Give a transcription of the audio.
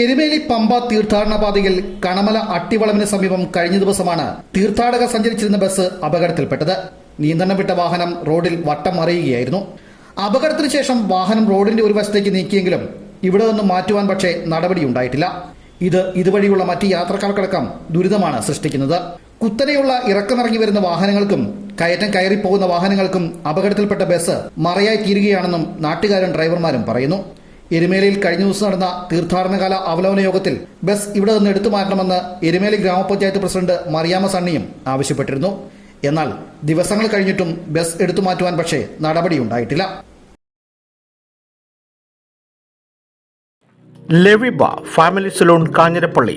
എരുമേലി പമ്പ തീർത്ഥാടന പാതയിൽ കണമല അട്ടിവളവിന് സമീപം കഴിഞ്ഞ ദിവസമാണ് തീർത്ഥാടകർ സഞ്ചരിച്ചിരുന്ന ബസ് അപകടത്തിൽപ്പെട്ടത്. നിയന്ത്രണം വിട്ട വാഹനം റോഡിൽ വട്ടം മറിയുകയായിരുന്നു. അപകടത്തിന് ശേഷം വാഹനം റോഡിന്റെ ഒരു വശത്തേക്ക് നീക്കിയെങ്കിലും ഇവിടെ നിന്നും മാറ്റുവാൻ പക്ഷേ നടപടിയുണ്ടായിട്ടില്ല. ഇത് ഇതുവഴിയുള്ള മറ്റ് യാത്രക്കാർക്കടക്കം ദുരിതമാണ് സൃഷ്ടിക്കുന്നത്. കുത്തനെയുള്ള ഇറക്കമിറങ്ങി വരുന്ന വാഹനങ്ങൾക്കും കയറ്റം കയറി പോകുന്ന വാഹനങ്ങൾക്കും അപകടത്തിൽപ്പെട്ട ബസ് മറയായി തീരുകയാണെന്നും നാട്ടുകാരും ഡ്രൈവർമാരും പറയുന്നു. എരുമേലിയിൽ കഴിഞ്ഞ ദിവസം നടന്ന തീർത്ഥാടനകാല അവലോകന യോഗത്തിൽ ബസ് ഇവിടെ നിന്ന് എടുത്തു മാറ്റണമെന്ന് എരുമേലി ഗ്രാമപഞ്ചായത്ത് പ്രസിഡന്റ് മറിയാമ സണ്ണിയും ആവശ്യപ്പെട്ടിരുന്നു. എന്നാൽ ദിവസങ്ങൾ കഴിഞ്ഞിട്ടും ബസ് എടുത്തു മാറ്റുവാൻ പക്ഷേ നടപടിയുണ്ടായിട്ടില്ല ലെവിബ family salon Kanjirappally.